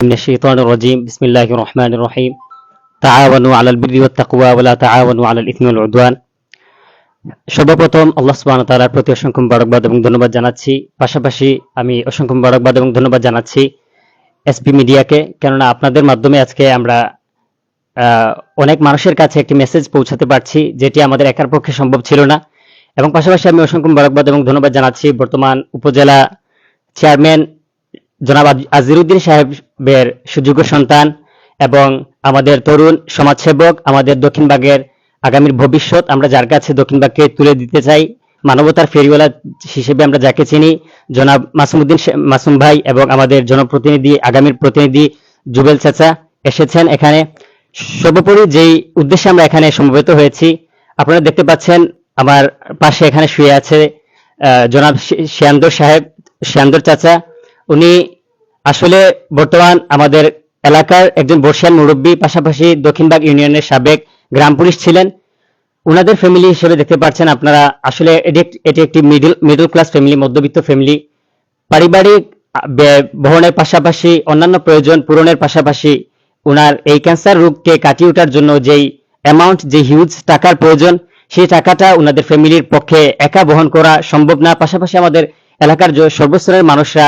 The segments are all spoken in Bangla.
من الشيطان الرجيم بسم الله الرحمن الرحيم تعاونوا على البر والتقوى ولا تعاونوا على الإثم والعدوان সর্বপ্রথম আল্লাহ সুবহান তাআলার প্রতি অসংখ্য মুবারকবাদ এবং ধন্যবাদ জানাচ্ছি পাশাপাশি আমি অসংখ্য মুবারকবাদ এবং ধন্যবাদ জানাচ্ছি এসপি মিডিয়াকে কেননা আপনাদের মাধ্যমে আজকে আমরা আহ, অনেক মানুষের কাছে একটি মেসেজ পৌঁছাতে পারছি যেটি আমাদের একার পক্ষে সম্ভব ছিল না এবং পাশাপাশি আমি অসংখ্য মুবারকবাদ এবং ধন্যবাদ জানাচ্ছি বর্তমান উপজেলা চেয়ারম্যান জনাব আজ- আজিরুদ্দিন সাহেবের সুযোগ্য সন্তান এবং আমাদের তরুণ সমাজসেবক, আমাদের দক্ষিণবাগের আগামীর ভবিষ্যৎ, আমরা যার কাছে দক্ষিণবাগকে তুলে দিতে চাই, মানবতার ফেরিওয়ালা হিসেবে আমরা যাকে চিনি, জনাব মাসুমুদ্দিন মাসুম ভাই এবং আমাদের জনপ্রতিনিধি, আগামীর প্রতিনিধি জুবেল চাচা এসেছেন এখানে। সর্বোপরি যেই উদ্দেশ্যে আমরা এখানে সমবেত হয়েছি, আপনারা দেখতে পাচ্ছেন আমার পাশে এখানে শুয়ে আছে জনাব শি- শিয়ান্দর সাহেব, শিয়ান্দর চাচা উনি আসলে বর্তমান আমাদের এলাকার একজন বর্ষিয়ান মুরব্বী, পাশাপাশি দক্ষিণবাগ ইউনিয়নের সাবেক গ্রাম পুলিশ ছিলেন। ওনাদের ফ্যামিলি হিসেবে দেখতে পাচ্ছেন আপনারা, আসলে এটি একটি মিডল মিডল ক্লাস ফ্যামিলি মধ্যবিত্ত ফ্যামিলি পারিবারিক বহনের পাশাপাশি, অন্যান্য প্রয়োজন পূরণের পাশাপাশি ওনার এই ক্যান্সার রোগকে কাটিয়ে ওঠার জন্য যেই অ্যামাউন্ট যে হিউজ টাকার প্রয়োজন, সেই টাকাটা ওনাদের ফ্যামিলির পক্ষে একা বহন করা সম্ভব না। পাশাপাশি আমাদের এলাকার সর্বস্তরের মানুষরা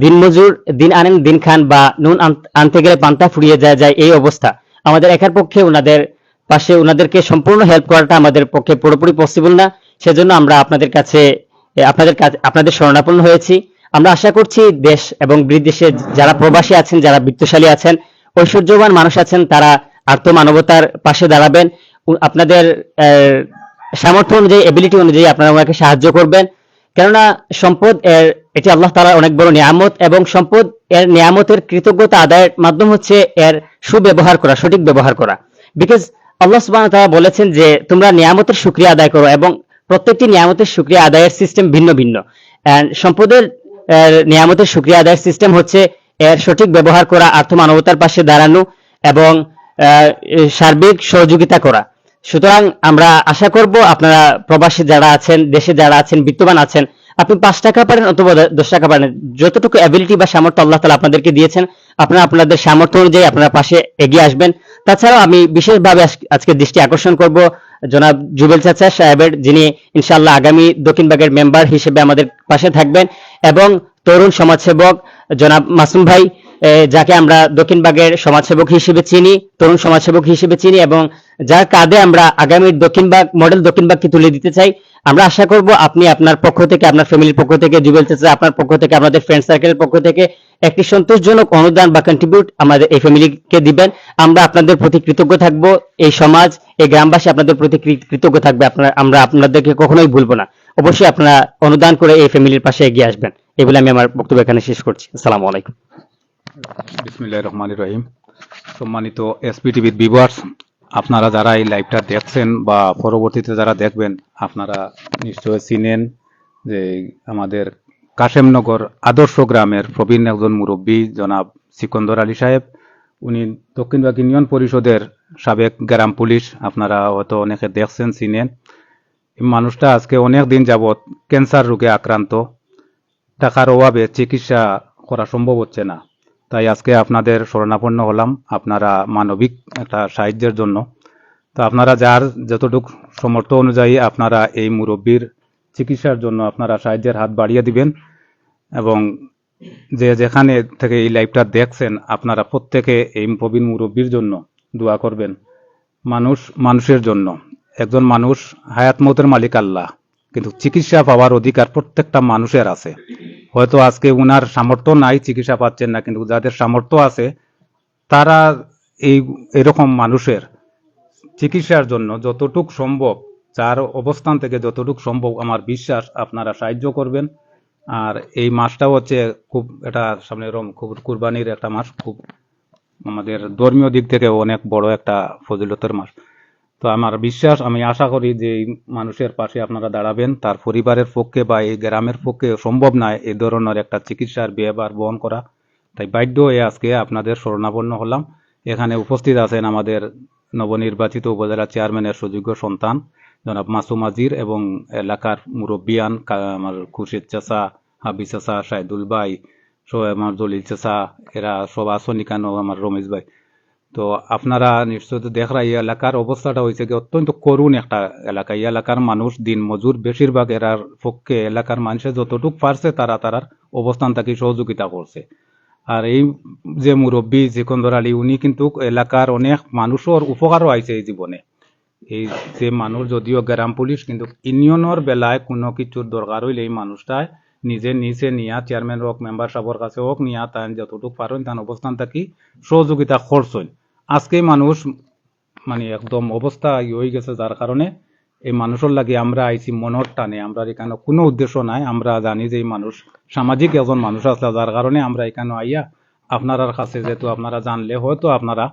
দিনমজুর, দিন আনেন, দিন খান বা নুন আন- আনতে গেলে পান্তা ফুরিয়ে যায় যায় এই অবস্থা। আমাদের একার পক্ষে ওনাদের পাশে ওনাদেরকে সম্পূর্ণ হেল্প করাটা আমাদের পক্ষে পুরোপুরি পসিবল না। সেজন্য আমরা আপনাদের কাছে আপনাদের কাছে, আপনাদের শরণাপন্ন হয়েছি। আমরা আশা করছি দেশ এবং বিদেশে যারা প্রবাসী আছেন, যারা বৃত্তশালী আছেন, ঐশ্বর্যবান মানুষ আছেন, তারা আর্থ মানবতার পাশে দাঁড়াবেন। আপনাদের সামর্থ্য অনুযায়ী এবিলিটি অনুযায়ী আপনারা ওনাকে সাহায্য করবেন। কেননা সম্পদ এর, এটি আল্লাহ তাআলার অনেক বড় নিয়ামত এবং সম্পদ এর নিয়ামতের কৃতজ্ঞতা আদায়ের মাধ্যম হচ্ছে এর সুব্যবহার করা, সঠিক ব্যবহার করা। বিকজ আল্লাহ ওয়া তাআলা বলেছেন যে, তোমরা নিয়ামতের শুকরিয়া আদায় করো এবং প্রত্যেকটি নিয়ামতের শুকরিয়া আদায়ের সিস্টেম ভিন্ন ভিন্ন। সম্পদের নিয়ামতের শুকরিয়া আদায়ের সিস্টেম হচ্ছে এর সঠিক ব্যবহার করা আর্থ মানবতার পাশে দাঁড়ানো এবং সার্বিক সহযোগিতা করা। সুতরাং আমরা আশা করব আপনারা প্রবাসী যারা আছেন, দেশে যারা আছেন, বিত্তবান আছেন, আপনি পাঁচ টাকা পারেন অথবা দশ টাকা পারেন। যতটুকু অ্যাবিলিটি বা সামর্থ্য আল্লাহ তালা আপনাদেরকে দিয়েছেন, আপনারা আপনাদের সামর্থ্য অনুযায়ী আপনারা পাশে এগিয়ে আসবেন। তাছাড়াও আমি বিশেষভাবে আজ- আজকে দৃষ্টি আকর্ষণ করব জনাব জুবেল চাচা সাহেবের, যিনি ইনশাআল্লাহ আগামী দক্ষিণবাগের মেম্বার হিসেবে আমাদের পাশে থাকবেন, এবং তরুণ সমাজসেবক জনাব মাসুম ভাই যাকে আমরা দক্ষিণবাগের সমাজসেবক হিসেবে চিনি, তরুণ সমাজসেবক হিসেবে চিনি এবং যার কাঁধে আমরা আগামীর দক্ষিণবাগ মডেল দক্ষিণবাগকে তুলে দিতে চাই। আমরা আশা করব আপনি আপনার পক্ষ থেকে, আপনার ফ্যামিলির পক্ষ থেকে জুবেল চাচা আপনার পক্ষ থেকে আমাদের ফ্রেন্ড সার্কেলের পক্ষ থেকে একটি সন্তোষজনক অনুদান বা কন্ট্রিবিউট আমাদের এই ফ্যামিলিকে দিবেন। আমরা আপনাদের প্রতি কৃতজ্ঞ থাকব। এই সমাজ, এই গ্রামবাসী আপনাদের প্রতি কৃতজ্ঞ থাকবে। আপনারা, আমরা আপনাদেরকে কখনোই ভুলবো না। অবশ্যই আপনারা অনুদান করে এই ফ্যামিলির পাশে এগিয়ে আসবেন। এই বলে আমি আমার বক্তব্য এখানে শেষ করছি। আসসালামু আলাইকুম। বিসমিল্লাহ রহমান রহিম। সম্মানিত এসপি টিভির ভিউয়ার্স, আপনারা যারা এই লাইভটা দেখছেন বা পরবর্তীতে যারা দেখবেন, আপনারা নিশ্চয় চিনেন যে আমাদের কাশেমনগর আদর্শ গ্রামের প্রবীণ একজন মুরব্বী জনাব সিকন্দর আলী সাহেব। উনি দক্ষিণবাগ ইউনিয়ন পরিষদের সাবেক গ্রাম পুলিশ, আপনারা হয়তো অনেকে দেখছেন, চিনেন। মানুষটা আজকে অনেক দিন যাবৎ ক্যান্সার রোগে আক্রান্ত। টাকার অভাবে চিকিৎসা করা সম্ভব হচ্ছে না। তাই আজকে আপনাদের শরণাপন্ন হলাম আপনারা মানবিক একটা সাহায্যের জন্য। তো আপনারা যার যতটুকু সমর্থ অনুযায়ী আপনারা এই মুরব্বীর চিকিৎসার জন্য আপনারা সাহায্যের হাত বাড়িয়ে দিবেন এবং যে যেখানে থেকে এই লাইভটা দেখছেন, আপনারা প্রত্যেকে এই প্রবীণ মুরব্বীর জন্য দোয়া করবেন। মানুষ মানুষের জন্য। একজন মানুষ হায়াত মতের মালিক আল্লাহ, কিন্তু চিকিৎসা পাওয়ার অধিকার প্রত্যেকটা মানুষের আছে। হয়তো আজকে উনার সামর্থ্য নাই, চিকিৎসা পাচ্ছেন না, কিন্তু যাদের সামর্থ্য আছে, তারা এই, এরকম মানুষের চিকিৎসার জন্য যতটুক সম্ভব, যার অবস্থান থেকে যতটুক সম্ভব আমার বিশ্বাস আপনারা সাহায্য করবেন। আর এই মাসটা হচ্ছে খুব এটা সামনে এরকম খুব কুরবানির একটা মাস, খুব আমাদের ধর্মীয় দিক থেকে অনেক বড় একটা ফজিলতের মাস। তো আমার বিশ্বাস, আমি আশা করি যে এই মানুষের পাশে আপনারা দাঁড়াবেন। তার পরিবারের পক্ষে বা এই গ্রামের পক্ষে সম্ভব নয় এ ধরনের একটা চিকিৎসার ব্যয়ভার বহন করা। তাই বাধ্য হয়ে আজকে আপনাদের শরণাপন্ন হলাম। এখানে উপস্থিত আছেন আমাদের নবনির্বাচিত উপজেলা চেয়ারম্যানের সুযোগ্য সন্তান, জনাব মাসুম আজির এবং এলাকার মুরব্বিয়ান আমার খুরশিদ চাচা হাবি চাচা, সাইদুল ভাই আমার দলিল চেষা এরা সব আসন কেন আমার রমেশ ভাই? তো আপনারা নিশ্চয় তো দেখরা এই এলাকার অবস্থাটা হয়েছে কি, অত্যন্ত করুণ একটা এলাকা। এই এলাকার মানুষ দিন মজুর বেশিরভাগ এরার পক্ষে এলাকার মানুষের যতটুক পারছে তারা তারার অবস্থান থেকে সহযোগিতা করছে। আর এই যে মুরব্বী জিকন্দর আলী উনি কিন্তু এলাকার অনেক মানুষের উপকারও আইছে এই জীবনে। এই যে মানুষ, যদিও গ্রাম পুলিশ, কিন্তু ইউনিয়নের বেলায় কোনো কিছুর দরকার হইলে এই মানুষটায় নিজে নিচে নিয়া চেয়ারম্যান হোক, মেম্বার সাহেবের কাছে হোক, নিয়া তান যতটুকু পারেন তার অবস্থান থাকি সহযোগিতা করছেন। আজকে মানুষ মানে একদম অবস্থা হয়ে গেছে যার কারণে এই মানুষের লাগে আমরা আইছি মনের টানে। আমরা এখানে কোনো উদ্দেশ্য নাই। আমরা জানি যে মানুষ, সামাজিক একজন মানুষ আসলে যার কারণে আমরা এখানে আইয়া আপনার কাছে যেহেতু আপনারা জানলে হয়তো আপনারা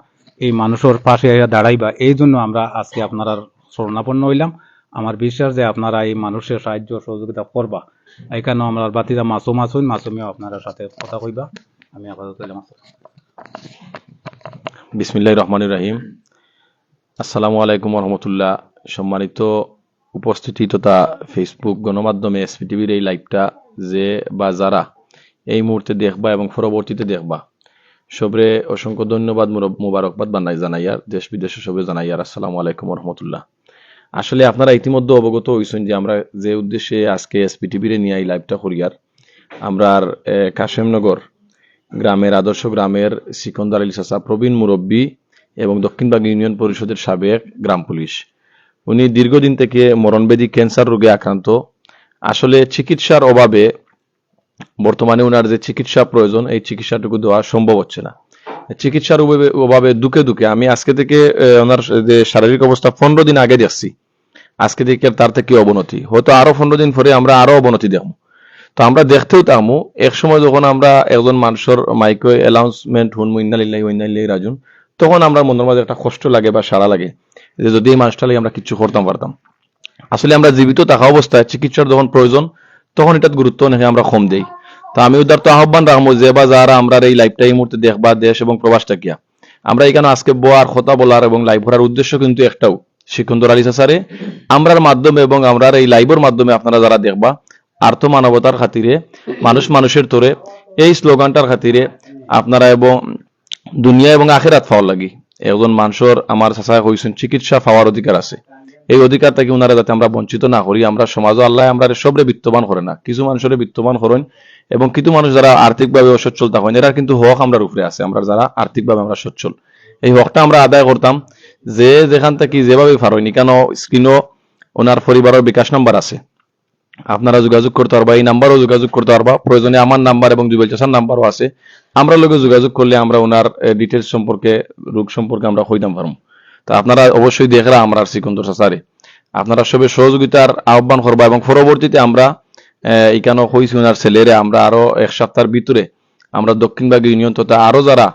এই মানুষের পাশে দাঁড়াইবা। এই জন্য আমরা আজকে আপনারা শরণাপন্ন হইলাম। আমার বিশ্বাস যে আপনারা এই মানুষের সাহায্য সহযোগিতা করবা। এখানেও আমরা বাতিরা মাসুম আসুন মাসুমিও আপনারা সাথে কথা কইবা। আমি আপাতত বিসমিল্লাহ রহমান রাহিম। আসসালামু আলাইকুম রহমতুল্লাহ। সম্মানিত উপস্থিতি তথা ফেসবুক গণমাধ্যমে এসপিটিভির এই লাইভটা যে বা যারা এই মুহূর্তে দেখবা এবং পরবর্তীতে দেখবা, সবরে অসংখ্য ধন্যবাদ মুবারকবাদ বানাই জানাইয়ার, দেশ বিদেশে সবে জানাইয়ার। আসসালামু আলাইকুম রহমতুল্লাহ। আসলে আপনারা ইতিমধ্যে অবগত হয়েছেন যে আমরা যে উদ্দেশ্যে আজকে এসপিটিভির নিয়ে এই লাইভটা করিয়ার আমরা কাশেমনগর গ্রামের আদর্শ গ্রামের সিকন্দর আলী চাচা প্রবীণ মুরব্বী এবং দক্ষিণবাগ ইউনিয়ন পরিষদের সাবেক গ্রাম পুলিশ। উনি দীর্ঘদিন থেকে মরণবেদী ক্যান্সার রোগে আক্রান্ত। আসলে চিকিৎসার অভাবে বর্তমানে ওনার যে চিকিৎসা প্রয়োজন, এই চিকিৎসাটুকু দেওয়া সম্ভব হচ্ছে না। চিকিৎসার অভাবে দুঃখে দুঃখে আমি আজকে থেকে ওনার যে শারীরিক অবস্থা পনেরো দিন আগে দেখছি। আজকে থেকে তার থেকে অবনতি। হয়তো আরও পনেরো দিন পরে আমরা আরও অবনতি দেখব। তো আমরা দেখতেও তামু, এক সময় যখন আমরা একজন মানুষের মাইক্রো অ্যানাউন্সমেন্ট হুন ইন্নালিল্লাহি ওয়া ইন্না ইলাইহি রাজিউন তখন আমরা মনের মাঝে একটা কষ্ট লাগে বা সারা লাগে যে যদি এই মানুষটা লাগে আমরা কিছু করতাম, পারতাম। আসলে আমরা জীবিত থাকা অবস্থায় চিকিৎসার যখন প্রয়োজন, তখন এটার গুরুত্ব নাকি আমরা কম দেই। তো আমি উদার তো আহ্বান রাখব, যে বা যারা আমরা এই লাইভটা এই মুহূর্তে দেখবা, দেশ এবং প্রবাসটা কিয়া। আমরা এখানে আজকে বোয়ার, কথা বলার এবং লাইভ করার উদ্দেশ্য কিন্তু একটাও সিকন্দর আলী স্যারে আমরার মাধ্যমে এবং আমরার এই লাইভের মাধ্যমে আপনারা যারা দেখবা আর্থ মানবতার খাতিরে, মানুষ মানুষের তোরে, এই স্লোগানটার খাতিরে আপনারা এবং দুনিয়া এবং আখেরাত পাওয়ার লাগি। একজন মানুষের আমার চাচা হয়েছেন চিকিৎসা পাওয়ার অধিকার আছে। এই অধিকার থেকে ওনারা যাতে আমরা বঞ্চিত না করি, আমরা সমাজ আল্লাহ আমরা সবরে বিত্তবান করে না। কিছু মানুষের বিত্তবান করেন এবং কিছু মানুষ যারা আর্থিকভাবে অসচ্ছল থাকেন, এরা কিন্তু হক আমরা উপরে আছে, আমরা যারা আর্থিকভাবে আমরা সচ্ছল। এই হকটা আমরা আদায় করতাম, যে যেখান থেকে যেভাবে পারইনি, কেন স্ক্রিনও ওনার পরিবারের বিকাশ নাম্বার আছে। আপনারা যোগাযোগ করতে পারবা, এই নাম্বারও যোগাযোগ করতে পারবা। প্রয়োজনে আমার নাম্বার এবং জুবেল চাষার নাম্বারও আছে। আমরা লোকে যোগাযোগ করলে আমরা ওনার ডিটেলস সম্পর্কে, রোগ সম্পর্কে আমরা হইতাম পারব। তা আপনারা অবশ্যই দেখরা আমরা শ্রীকন্দর চাচারে। আপনারা সবে সহযোগিতার আহ্বান করবা এবং পরবর্তীতে আমরা এখানে হইছি ওনার ছেলেরে। আমরা আরও এক সপ্তাহের ভিতরে আমরা দক্ষিণবাগ ইউনিয়ন তথা আরও যারা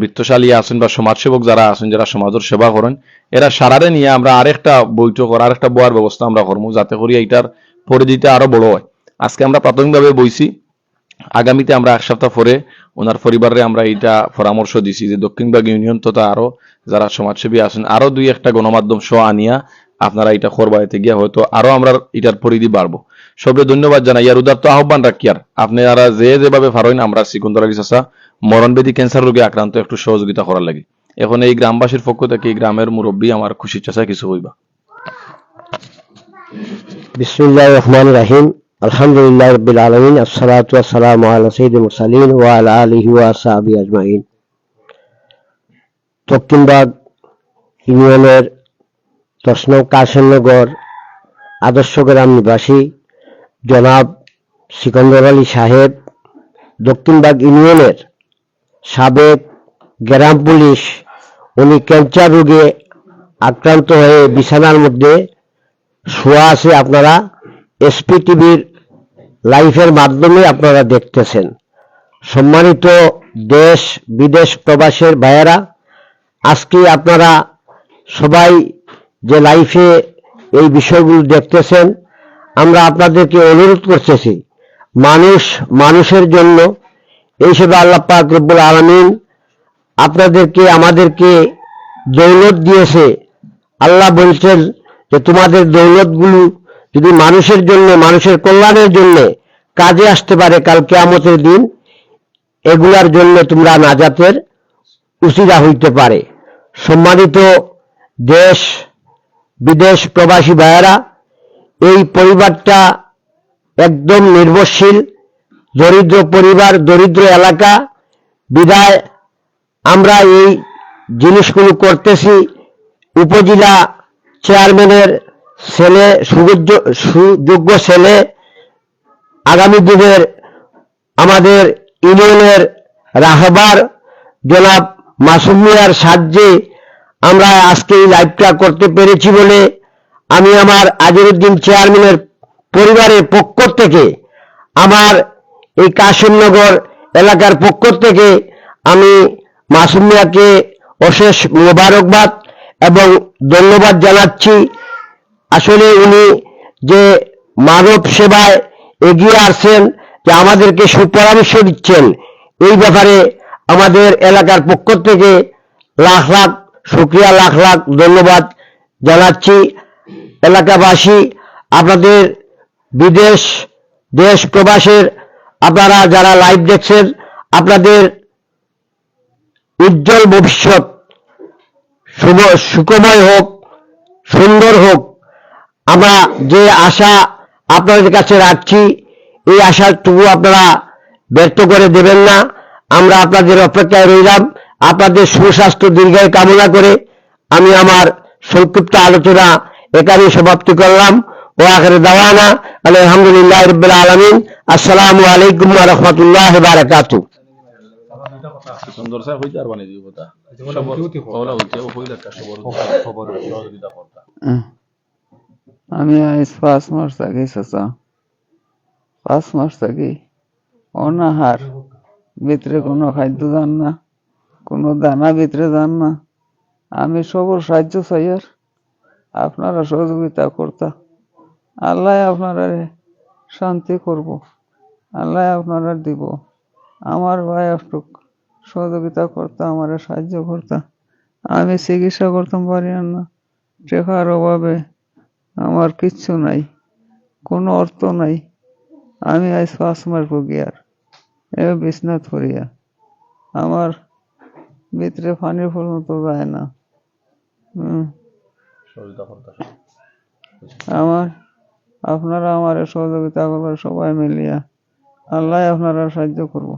বৃত্তশালী আছেন বা সমাজসেবক যারা আছেন, যারা সমাজের সেবা করেন, এরা সারারে নিয়ে আমরা আরেকটা বৈঠক আর আরেকটা বয়ার ব্যবস্থা আমরা করব যাতে করি এইটার পরিধিটা আরও বড় হয়। আজকে আমরা প্রাথমিকভাবে বইছি, আগামীতে আমরা এক সপ্তাহ পরে ওনার পরিবারে আমরা এইটা পরামর্শ দিছি যে দক্ষিণবাগ ইউনিয়ন তথা আরও যারা সমাজসেবী আছেন, আরও দুই একটা গণমাধ্যম শো আনিয়া আপনারা এটা করবাইতে গিয়া হয়তো আরও আমরা এটার পরিধি বাড়বো। সবরে ধন্যবাদ জানাই। ইয়ার উদার তো আহ্বান রাখি আর, আপনারা যে যেভাবে পারেন আমরা সিকুন্দর আলী চাষা মরণবেদী ক্যান্সার রোগে আক্রান্ত একটু সহযোগিতা করার লাগে। এখন এই গ্রামবাসীর পক্ষ থেকে এই গ্রামের মুরব্বী আমার খুশির চাষা কিছু হইবা। বিসমুল্লাহ রহমান রাহিম। আলহামদুলিল্লাহ রবিল আলমিন, আসসালাতু আসসালামু আলা সঈদ মুরসালিন ওয়া আলা আলিহি ওয়া আসহাবি আজমাইন। দক্ষিণবাগ ইউনিয়নের দশন কাশেমনগর আদর্শ গ্রাম নিবাসী জনাব সিকন্দর আলী সাহেব, দক্ষিণবাগ ইউনিয়নের সাবেক গ্রাম পুলিশ, উনি ক্যান্সার রোগে আক্রান্ত হয়ে বিছানার মধ্যে শোয়া আছে আপনারা এসপি টিভির লাইভের মাধ্যমে আপনারা দেখতেছেন। সম্মানিত দেশ, বিদেশ প্রবাসের ভাইয়েরা, আজকে আপনারা সবাই যে লাইফে এই বিষয়গুলো দেখতেছেন, আমরা আপনাদেরকে অনুরোধ করতেছি, মানুষ, মানুষের জন্য এই হিসেবে আল্লাহ পাক আলমিন আপনাদেরকে, আমাদেরকে দৌলত দিয়েছে। আল্লাহ বলছেন যে তোমাদের দৌলতগুলো যদি মানুষের জন্য, মানুষের কল্যাণের জন্য কাজে আসতে পারে কাল কেয়ামতের দিন, এগুলার জন্য তোমরা নাজাতের উচিরা হইতে পারে। সম্মানিত দেশ, বিদেশ প্রবাসী ভাইয়েরা, এই পরিবারটা একদম নির্ভরশীল, দরিদ্র পরিবার, দরিদ্র এলাকা। বিদায়, আমরা এই জিনিসগুলো করতেছি। উপজেলা চেয়ারম্যানের ছেলে, সুযোগ্য সুযোগ্য ছেলে আগামী দিনের আমাদের ইউনিয়নের রাহবার জনাব মাসুম মিয়ার সাহায্যে আমরা আজকে এই লাইভটা করতে পেরেছি বলে আমি আমার আজিরুদ্দিন চেয়ারম্যানের পরিবারের পক্ষ থেকে, আমার এই কাশিমনগর এলাকার পক্ষ থেকে আমি মাসুম মিয়াকে অশেষ মোবারকবাদ এবং ধন্যবাদ জানাচ্ছি। আসলে উনি যে মানব সেবায় এগিয়ে আসছেন, যে আমাদেরকে সুপরামর্শ দিচ্ছেন, এই ব্যাপারে আমাদের এলাকার পক্ষ থেকে লাখ লাখ শুক্রিয়া, লাখ লাখ ধন্যবাদ জানাচ্ছি। এলাকাবাসী, আপনাদের বিদেশ, দেশ প্রবাসের আপনারা যারা লাইভ দেখছেন, আপনাদের উজ্জ্বল ভবিষ্যৎ শুভ সুখময় হোক, সুন্দর হোক, আমরা যে আশা আপনাদের কাছে রাখছি, এই আশাটুকু আপনারা ব্যর্থ করে দেবেন না। আমরা আপনাদের অপেক্ষায় রইলাম। আপনাদের সুস্বাস্থ্য দীর্ঘায় কামনা করে আমি আমার সংক্ষিপ্ত আলোচনা এখানে সমাপ্তি করলাম। ও আখের দাওয়ানা, আলহামদুলিল্লাহ রবিল আলমিন। আসসালামু আলাইকুম রহমতুল্লাহ বারাকাতু সুন্দর করতা আমি আজ পাঁচ মাস থাকি চাচা পাঁচ মাস থাকি অনাহার ভিতরে কোনো খাদ্য যান না কোনো দানা ভিতরে যান না। আমি সবর সাহায্য চাই আর। আপনারা সহযোগিতা করতা। আল্লাহ আপনারা শান্তি করব। আল্লাহ আপনারা দিব। আমার ভাই একটু সহযোগিতা করতা আমারে সাহায্য করতা। আমি চিকিৎসা করতাম পারি না। টাকার অভাবে আমার কিচ্ছু নাই কোনো অর্থ নাই। আমি আজ পাঁচ মাস ভুগি আর এ বিছনাথ করিয়া আমার ভিতরে পানির ফুল মতো যায় না। আমার আপনারা আমার সহযোগিতা করবেন সবাই মিলিয়া। আল্লাহ আপনারা সাহায্য করব।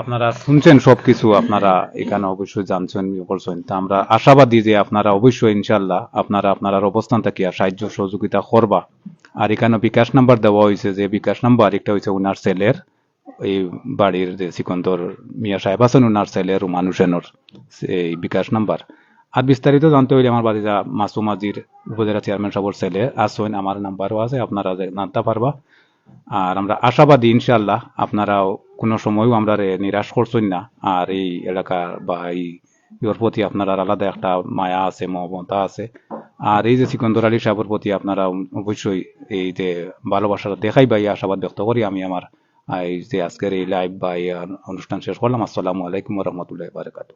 আপনারা শুনছেন সবকিছু, আপনারা এখানে অবশ্যই জানছেন করছেন। তা আমরা আশাবাদী যে আপনারা অবশ্যই ইনশাল্লাহ আপনারা আপনার অবস্থান থেকে সাহায্য সহযোগিতা করবা। আর এখানে বিকাশ নাম্বার দেওয়া হয়েছে, যে বিকাশ নাম্বার, একটা হয়েছে উনার সেলের এই বাড়ির যে সিকন্দর মিয়া সাহেব আছেন, উনার সেলের এই বিকাশ নাম্বার। আর বিস্তারিত জানতে হইলে আমার বাড়ি যা মাসুমাজির উপজেলা চেয়ারম্যান সাহেবের ছেলে আসেন, আমার নাম্বারও আছে, আপনারা জানতে পারবা। আর আমরা আশাবাদী ইনশাল্লাহ আপনারাও কোনো সময়ও আমরা নিরাশ করছেন না। আর এই এলাকা বা এই ইয়োর প্রতি আপনার আলাদা একটা মায়া আছে, মমতা আছে। আর এই যে সিকন্দর আলী সাহেবের প্রতি আপনারা অবশ্যই এই যে ভালোবাসাটা দেখাই বা এই আশাবাদ ব্যক্ত করি, আমি আমার এই যে আজকের এই লাইভ বা এই অনুষ্ঠান শেষ করলাম। আসসালামু আলাইকুম রহমতুল্লাহ বারকাতু